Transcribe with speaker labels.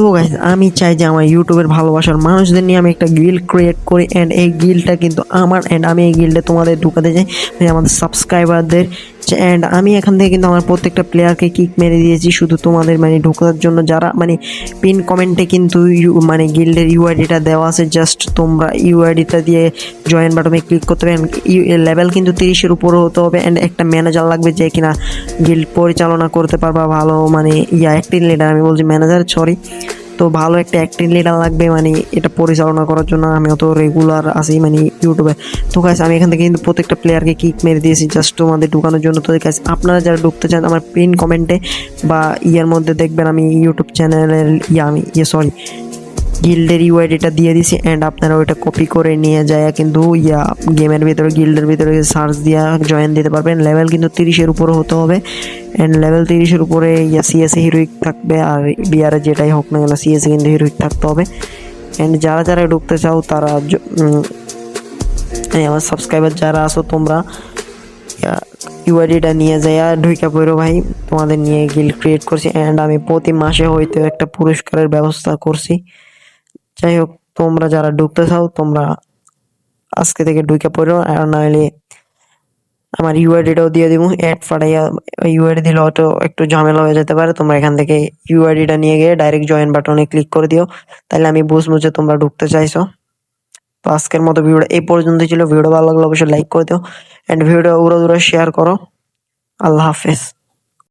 Speaker 1: তো গাইজ আমি চাই যে আমার ইউটিউবের ভালোবাসার মানুষদের নিয়ে আমি একটা গিল ক্রিয়েট করি অ্যান্ড এই গিলটা কিন্তু আমার অ্যান্ড আমি এই গিল্ডে তোমাদের ঢুকাতে চাই মানে আমাদের সাবস্ক্রাইবারদের অ্যান্ড আমি এখান থেকে কিন্তু আমার প্রত্যেকটা প্লেয়ারকে কিক মেরে দিয়েছি, শুধু তোমাদের মানে ঢোকার জন্য যারা মানে পিন কমেন্টে কিন্তু মানে গিল্ডের ইউআইডিটা দেওয়া আছে জাস্ট তোমরা ইউআইডিটা দিয়ে জয়েন বাটনে ক্লিক করতে হবে লেভেল কিন্তু তিরিশের উপরে হতে হবে অ্যান্ড একটা ম্যানেজার লাগবে যে কিনা গিল্ড পরিচালনা করতে পারবা, ভালো মানে ইয়া অ্যাক্টিং লিডার আমি বলছি ম্যানেজার সরি তো ভালো একটা অ্যাক্টিং লিডার লাগবে মানে এটা পরিচালনা করার জন্য আমি অত রেগুলার আসি মানে ইউটিউবে। তো গাছ আমি এখান থেকে কিন্তু প্রত্যেকটা প্লেয়ারকে কিক মেরে দিয়েছি জাস্ট তোমাদের ঢুকানোর জন্য। তো গাছ আপনারা যারা ঢুকতে চান আমার পিন কমেন্টে বা ইয়ের মধ্যে দেখবেন আমি ইউটিউব চ্যানেলের ইয়ে আমি ইয়ে সরি গিল্ডের ইউআইডিটা দিয়ে দিছি অ্যান্ড আপনারা ওইটা কপি করে নিয়ে যায় কিন্তু ইয়া গেমের ভিতরে গিল্ডের ভিতরে সার্চ দিয়া জয়েন দিতে পারবেন। লেভেল কিন্তু তিরিশের উপরে হতে হবে। অ্যান্ড লেভেল তিরিশের উপরে ইয়া সিএসএ হিরোইক থাকবে আর বিআরে যেটাই হোক না কেন সিএসএ কিন্তু হিরোইক থাকতে হবে। অ্যান্ড যারা যারা ঢুকতে চাও, তারা আমার সাবস্ক্রাইবার যারা আছো, তোমরা ইউআইডিটা নিয়ে যাইয়া ঢুইকা পড়ো ভাই। তোমাদের নিয়ে গিল্ড ক্রিয়েট করছি। অ্যান্ড আমি প্রতি মাসে হয়তো একটা পুরস্কারের ব্যবস্থা করছি। যাই হোক, তোমরা যারা ঢুকতে চাও, তোমরা আজকে থেকে ঢুকে পড়ো। আর নাহলে আমার ইউআইডিটাও দিয়ে দিব। অ্যাড ফাটাইয়া ইউআইডি দিলে হয়তো একটু ঝামেলা হয়ে যেতে পারে। তোমরা এখান থেকে ইউআইডিটা নিয়ে গিয়ে ডাইরেক্ট জয়েন বাটনে ক্লিক করে দিও। তাহলে আমি বুঝব যে তোমরা ঢুকতে চাইছো। তো আজকের মতো ভিডিওটা এই পর্যন্তই ছিল। ভিডিও ভালো লাগলে অবশ্যই লাইক করে দিও। অ্যান্ড ভিডিও উড়ো দূরে শেয়ার করো। আল্লাহ হাফেজ।